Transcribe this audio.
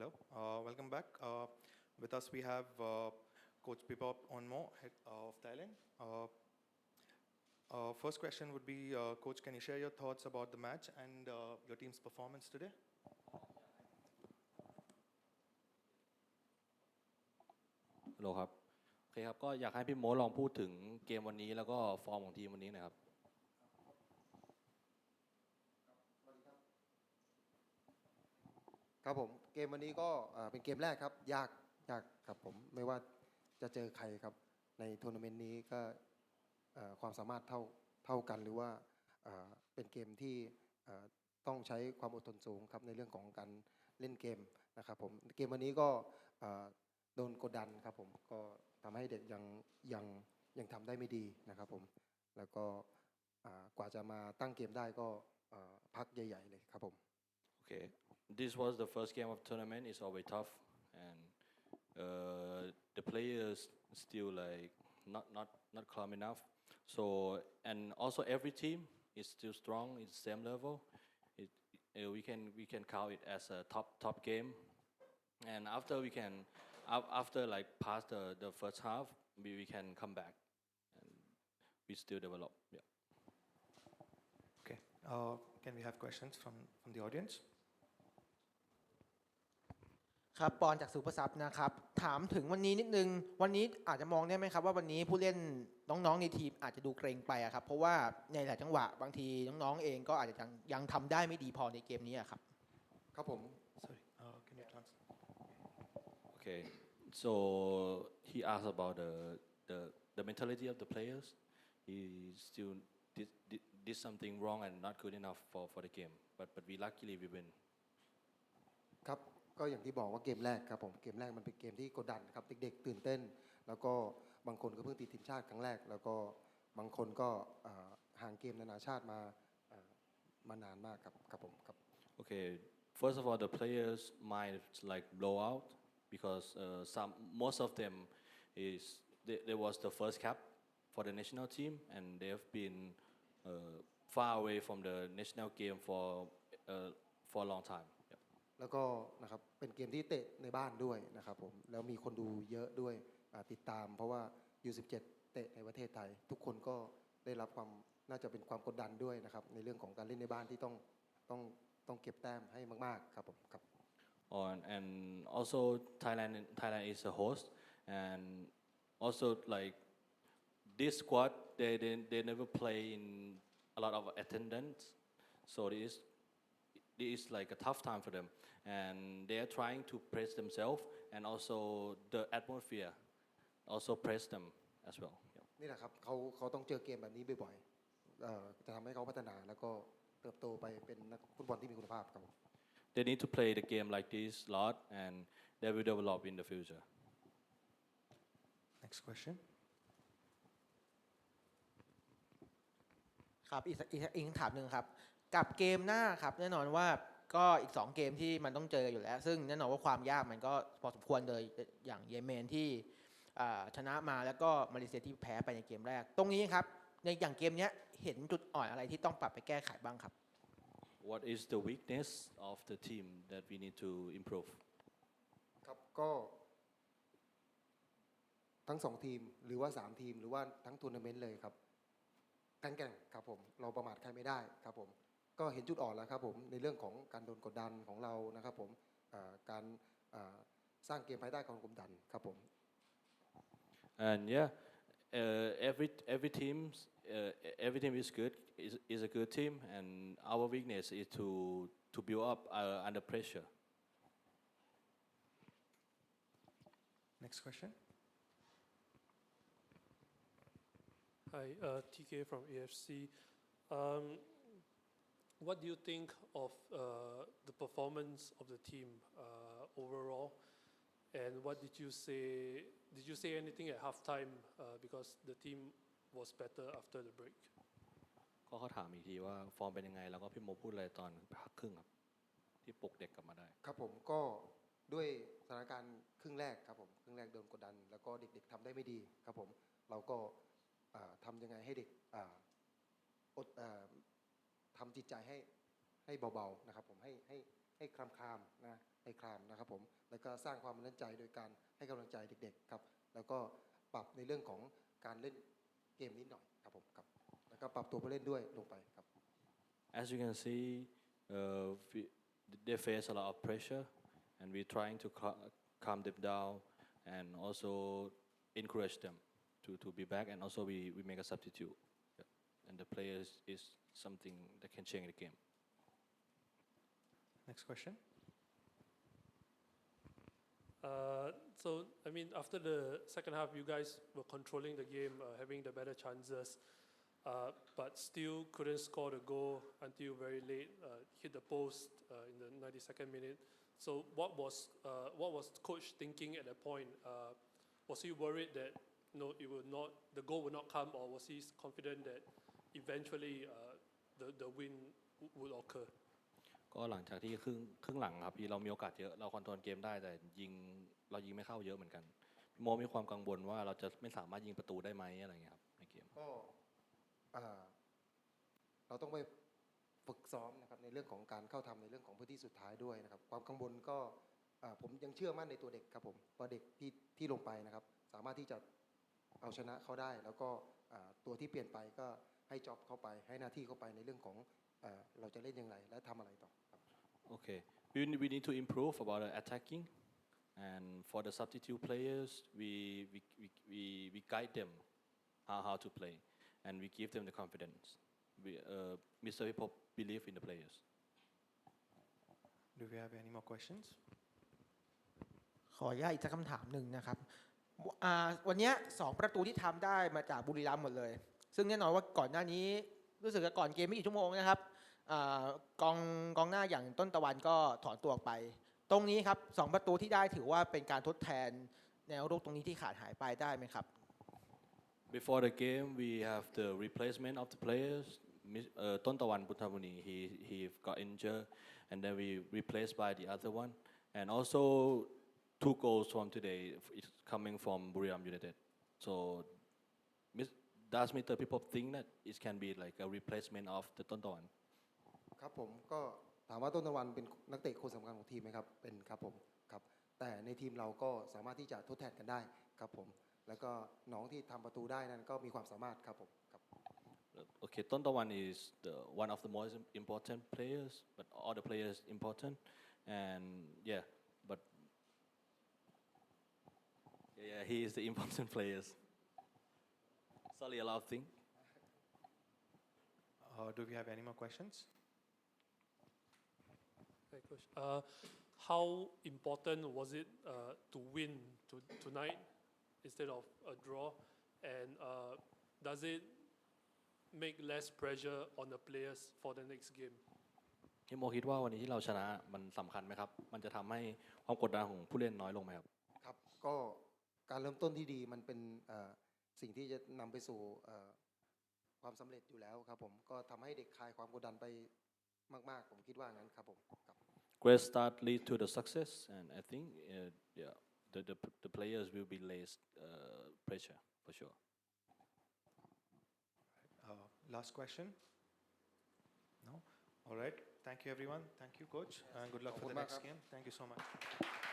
Hello, uh, welcome back. Uh, with us, we have uh, Coach Pipop Onmo, of Thailand. Uh, uh, first question would be, uh, Coach, can you share your thoughts about the match and uh, your team's performance today? ฮัลโหลครับโอเคครับก็อยากให้พี่โมลองพูดถึงเกมวันนี้แล้วก็ฟอร์มของทีมวันนี้นะครับ ครับผมเกมวันนี้ก็เป็นเกมแรกครับ ยากยากครับผมไม่ว่าจะเจอใครครับ ในทัวร์นาเมนต์นี้ก็ความสามารถเท่าเท่ากันหรือว่าเป็นเกมที่ต้องใช้ความอดทนสูงครับในเรื่องของการเล่นเกมนะครับผมเกมวันนี้ก็โดนกดดันครับผมก็ทำให้เด็กยังยังยังทำได้ไม่ดีนะครับผมแล้วก็กว่าจะมาตั้งเกมได้ก็พักใหญ่ ๆ เลยครับผม Okay, this was the first game of tournament. It's always tough, and uh, the players still like not not not calm enough. So and also every team is still strong. It's same level. It, we can we can count it as a top top game. And after we can after like past the, the first half, we, we can come back and we still develop. Yeah. Okay, uh, can we have questions from, from the audience? ครับปอนจากสุภทรัพย์นะครับ ถามถึงวันนี้นิดนึง วันนี้อาจจะมองได้ไหมครับว่าวันนี้ผู้เล่นน้องๆในทีมอาจจะดูเกรงไปอะครับ เพราะว่าในหลายจังหวะบางทีน้องๆเองก็อาจจะยังยังทำได้ไม่ดีพอในเกมนี้อะครับ ครับผม Sorry, uh, can you translate? Okay, so he asked about the, the, the mentality of the players. He still did, did, did something wrong and not good enough for, for the game, but, but we luckily we win. ครับ ก็อย่างที่บอกว่าเกมแรกครับผมเกมแรกมันเป็นเกมที่กดดันครับเด็กๆ ตื่นเต้น แล้วก็บางคนก็เพิ่งติดทีมชาติครั้งแรก แล้วก็บางคนก็ห่างเกมนานาชาติมามานานมากครับครับผมครับ Okay, first of all, the players might like blow out because uh, some most of them is they, they was the first cap for the national team and they have been uh, far away from the national game for uh, for a long time. แล้วก็นะครับเป็นเกมที่เตะในบ้านด้วยนะครับผมแล้วมีคนดูเยอะด้วยติดตาม เพราะว่า U17 เตะในประเทศไทย ทุกคนก็ได้รับความน่าจะเป็นความกดดันด้วยนะครับในเรื่องของการเล่นในบ้านที่ต้องต้องต้องเก็บแต้มให้มากๆครับผมครับ on and also Thailand Thailand is a host and also like this squad they they, they never play in a lot of attendance so it is it is like a tough time for them and they are trying to press themselves and also the atmosphere also press them as well yeah. นี่แหละครับเขาเขาต้องเจอเกมแบบนี้บ่อยๆเอ่อจะทำให้เขาพัฒนาแล้วก็เติบโตไปเป็นนักฟุตบอลที่มีคุณภาพครับผม they need to play the game like this a lot and they will develop in the future Next question. ครับอีกอีกอีกคำถามหนึ่งครับ กับเกมหน้าครับแน่นอนว่า ก็อีก 2 เกมที่มันต้องเจออยู่แล้ว ซึ่งแน่นอนว่าความยากมันก็พอสมควรเลยอย่างเยเมนที่อ่าชนะมาแล้วก็มาเลเซียที่แพ้ไปในเกมแรก ตรงนี้ครับ ในอย่างเกมเนี้ยเห็นจุดอ่อนอะไรที่ต้องปรับไปแก้ไขบ้างครับ what is the weakness of the team that we need to improve ครับก็ ทั้งสองทีมหรือว่าสามทีมหรือว่าทั้งทัวร์นาเมนต์เลยครับแข็งแกร่งครับผม เราประมาทใครไม่ได้ครับผม ก็เห็นจุดอ่อนแล้วครับผมในเรื่องของการโดนกดดันของเรานะครับผมอ่าการอ่าสร้างเกมภายใต้การกดดันครับผม And yeah, uh, every every team uh, every team is good is, is a good team, and our weakness is to to build up uh, under pressure. Next question. Hi, uh, TK from AFC. Um, what do you think of uh, the performance of the team uh, overall? And what did you say? Did you say anything at halftime? Uh, because the team was better after the break. ก็เขาถามอีกทีว่าฟอร์มเป็นยังไง แล้วก็พี่โมพูดอะไรตอนพักครึ่งครับ ที่ปลุกเด็กกลับมาได้ ครับผมก็ด้วยสถานการณ์ครึ่งแรกครับผมครึ่งแรกโดนกดดัน แล้วก็เด็กๆทำได้ไม่ดีครับผมเราก็อ่าทำยังไงให้เด็กอ่าอดอ่า ทำจิตใจให้ให้เบาๆนะครับ ผมให้ให้ให้คลามคลามนะให้คลามนะครับ ผมแล้วก็สร้างความมั่นใจโดยการให้กำลังใจเด็กๆครับ แล้วก็ปรับในเรื่องของการเล่นเกมนิดหน่อยครับผมครับแล้วก็ปรับตัวผู้เล่นด้วยลงไปครับ As you can see, uh, we, they face a lot of pressure, and we're trying to calm them down and also encourage them to, to be back. And also, we, we make a substitute. Yeah. And the players is something that can change the game. Next question. Uh, so, I mean, after the second half, you guys were controlling the game, uh, having the better chances, uh, but still couldn't score the goal until very late, uh, hit the post uh, in the 92nd minute. So, what was uh, what was coach thinking at that point? Uh, was he worried that you know, it will not, the goal will not come, or was he confident that eventually uh, the the win w- would occur? ก็หลังจากที่ครึ่งครึ่งหลังครับที่เรามีโอกาสเยอะเราคอนโทรลเกมได้แต่ยิงเรายิงไม่เข้าเยอะเหมือนกันพี่โมมีความกังวลว่าเราจะไม่สามารถยิงประตูได้ไหมอะไรเงี้ยครับในเกมก็อ่าเราต้องไปฝึกซ้อมนะครับในเรื่องของการเข้าทำในเรื่องของพื้นที่สุดท้ายด้วยนะครับความกังวลก็อ่าผมยังเชื่อมั่นในตัวเด็กครับผมว่าเด็กที่ที่ลงไปนะครับ สามารถที่จะเอาชนะเขาได้ แล้วก็อ่าตัวที่เปลี่ยนไปก็ ให้จ็อบเข้าไป ให้หน้าที่เข้าไปในเรื่องของอ่าเราจะเล่นอย่างไรและทำอะไรต่อครับ Okay, we, we need to improve about the attacking, and for the substitute players, we, we, we, we, we guide them how, how to play, and we give them the confidence. We, uh, Mr. Hip Hop believe in the players. Do we have any more questions? ขออนุญาตอีกสักคำถามหนึ่งนะครับวอ่าวันเนี้ยสองประตูที่ทำได้มาจากบุรีรัมย์หมดเลย ซึ่งแน่นอนว่าก่อนหน้านี้รู้สึกว่าก่อนเกมไม่กี่ชั่วโมงนะครับอกองกองหน้าอย่างต้นตะวันก็ถอนตัวออกไป ตรงนี้ครับสองประตูที่ได้ถือว่าเป็นการทดแทนแนวรุกตรงนี้ที่ขาดหายไปได้ไหมครับ Before the game, we have the replacement of the players. Mis- Uh, Tontawan Buttamuni, he, he got injured, and then we replaced by the other one. And also, two goals from today is coming from Buriram United. So, does Mr. People think that it can be like a replacement of the Tontawan? ครับผมก็ถามว่าต้นตะวันเป็นนักเตะคนสำคัญของทีมไหมครับเป็นครับผมครับแต่ในทีมเราก็สามารถที่จะทดแทนกันได้ครับผมแล้วก็น้องที่ทำประตูได้นั้นก็มีความสามารถครับผมครับ Uh, Okay, Tontawan is the, one of the most im- important players, but all the players important. And yeah, but yeah, yeah, he is the important players. Sorry, a lot of thing. Uh, do we have any more questions? Hi, Coach. Uh, how important was it uh, to win to, tonight instead of a draw? And uh, does it make less pressure on the players for the next game? พี่โมคิดว่าวันนี้ที่เราชนะมันสำคัญไหมครับ มันจะทำให้ความกดดันของผู้เล่นน้อยลงไหมครับ ครับก็การเริ่มต้นที่ดีมันเป็นเอ่อ สิ่งที่จะนำไปสู่เอ่อความสำเร็จอยู่แล้วครับผมก็ทำให้เด็กคลายความกดดันไปมากๆผมคิดว่างั้นครับผมครับ Great start lead to the success, and I think uh, yeah, the, the the players will be less uh, pressure for sure. Uh, last question? No? All right. Thank you, everyone. Thank you, coach. And good luck for the Good luck, next up. game. Thank you so much.